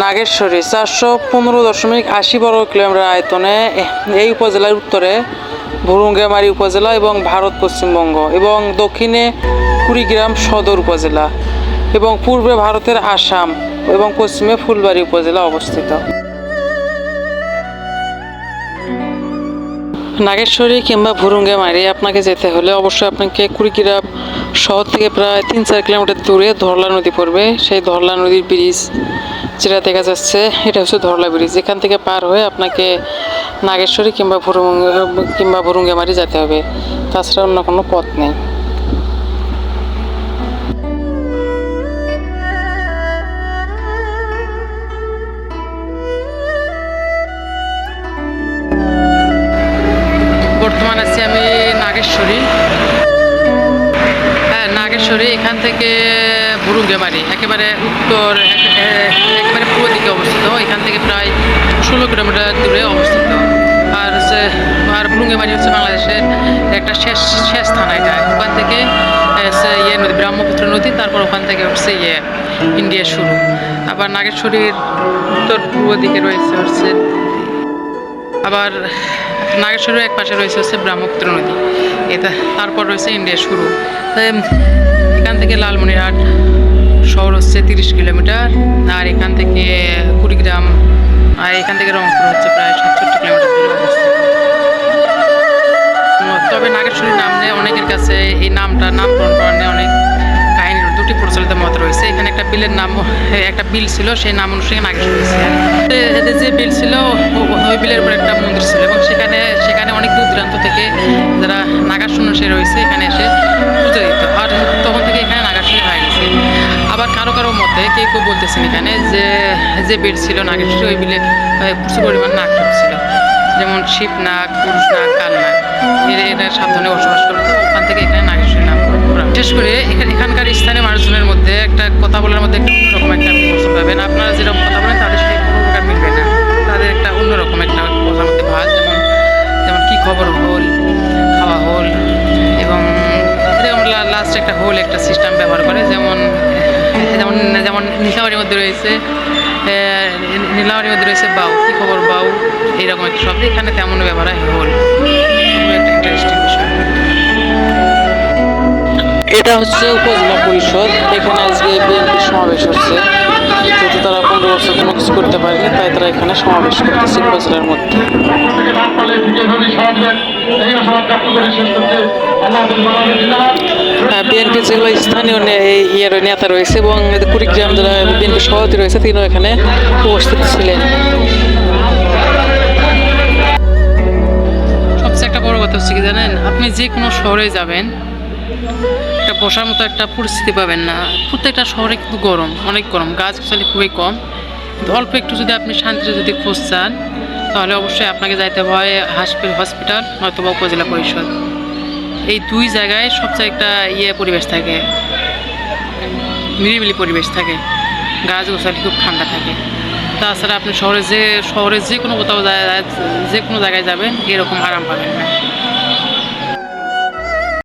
নাগেশ্বরী, চারশো পনেরো দশমিক আশি বর্গ কিলোমিটার আয়তনে এই উপজেলার উত্তরে ভুরুঙ্গামারি উপজেলা এবং ভারত পশ্চিমবঙ্গ এবং দক্ষিণে কুড়িগ্রাম সদর উপজেলা এবং পূর্বে ভারতের আসাম এবং পশ্চিমে ফুলবাড়ি উপজেলা অবস্থিত। নাগেশ্বরী কিংবা ভুরুঙ্গামারি আপনাকে যেতে হলে অবশ্যই আপনাকে কুড়িগ্রাম শহর থেকে প্রায় তিন চার কিলোমিটার দূরে ধরলা নদী পড়বে। সেই ধরলা নদীর ব্রিজ যেটা দেখা যাচ্ছে, এটা হচ্ছে ধরলা ব্রিজ। এখান থেকে পার হয়ে আপনাকে নাগেশ্বরী কিংবা ভুরুঙ্গ কিংবা ভুরুঙ্গামারি যেতে হবে। তাছাড়া অন্য কোনো পথ নেই। বর্তমান আমি নাগেশ্বরী। হ্যাঁ নাগেশ্বরী। এখান থেকে ভুরুঙ্গেমারি একেবারে উত্তর একেবারে পূর্ব দিকে অবস্থিত, এখান থেকে প্রায় ষোলো কিলোমিটার দূরে অবস্থিত। আর হচ্ছে, আর ভুরুঙ্গেমারি হচ্ছে বাংলাদেশের একটা শেষ শেষ থানা এটা। ওখান থেকে ইয়ে নদী, ব্রহ্মপুত্র নদী, তারপর ওখান থেকে হচ্ছে ইয়ে ইন্ডিয়া শুরু। আবার নাগেশ্বরীর উত্তর পূর্ব দিকে রয়েছে হচ্ছে, আবার নাগেশ্বরের এক পাশে রয়েছে হচ্ছে ব্রহ্মপুত্র নদী। এটা, তারপর রয়েছে ইন্ডিয়া শুরু। এখান থেকে লালমনিরহাট শহর হচ্ছে তিরিশ কিলোমিটার, আর এখান থেকে কুড়িগ্রাম, আর এখান থেকে রংপুর হচ্ছে প্রায় সাতষট্টি কিলোমিটার দূরে অবস্থিত। তবে নাগেশ্বরী নাম নিয়ে অনেকের কাছে এই নামটা নামকরণ করা নিয়ে অনেক কাহিনীর দুটি প্রচলিত মত রয়েছে। এখানে একটা বিলের নাম, একটা বিল ছিল, সেই নাম অনুসারে নাগেশ্বরী যে বিল ছিল ওই বিলের উপর একটা মন্দির ছিল। দূরান্ত থেকে যারা নাগাশুন্নসে রয়েছে, এখানে এসে পুজো দিত আর তখন থেকে এখানে নাগাশুনি হয়ে গেছে। আবার কারও কারও মতে কেউ কেউ বলতেছেন এখানে যে যে বিল ছিল নাগেশ্বরী ওই বিলে প্রচুর পরিমাণ নাগ ছিল যেমন শিব নাগ পুরুষ নাগ কাল নাগ এরা সাবধানে বসবাস করতো। ওখান থেকে এখানে নাগেশ্বরী নাম বিশেষ করে এখানে, এখানকার স্থানীয় মানুষজনের মধ্যে একটা কথা বলার মধ্যে একটা অন্যরকম একটা পাবেন। আপনারা যেরকম কথা এরকম একটা হোল একটা সিস্টেম ব্যবহার করে। যেমন যেমন যেমন নীলাবাড়ির মধ্যে রয়েছে নীলাবাড়ির মধ্যে রয়েছে বাউ। কি খবর বাউ? এইরকম একটা শব্দ। এখানে তেমন ব্যবহার হয় হোল খুবই একটা ইন্টারেস্টিং বিষয়। এটা হচ্ছে উপজেলা পরিষদ। এখানে আজকে বিএনপি সমাবেশ হচ্ছে। যেহেতু তারা পনেরো বছর কোনো কিছু করতে পারেনি তাই তারা এখানে সমাবেশ করতেছে উপজেলার মধ্যে। বিএনপি যেগুলো স্থানীয় ইয়ের নেতা রয়েছে এবং কুড়িগ্রাম যারা বিএনপি সভাপতি রয়েছে, তিনিও এখানে উপস্থিত ছিলেন। সবচেয়ে একটা বড় কথা হচ্ছে কি জানেন? আপনি যে কোনো শহরে যাবেন, একটা বসার মতো একটা পরিস্থিতি পাবেন না। প্রত্যেকটা শহরে কিন্তু গরম, অনেক গরম। গাছ গাছালি খুবই কম। অল্প একটু যদি আপনি শান্তিতে যদি খোঁজ চান, তাহলে অবশ্যই আপনাকে যাইতে হয় হাসপাতাল হসপিটাল নয়তো উপজেলা পরিষদ। এই দুই জায়গায় সবচেয়ে একটা ইয়ে পরিবেশ থাকে। নিরিবিলি পরিবেশ থাকে। গাছ গোছালি খুব ঠান্ডা থাকে। তাছাড়া আপনি শহরে যে শহরে যে কোনো কোথাও যে কোনো জায়গায় যাবেন, এরকম আরাম পাবেন না।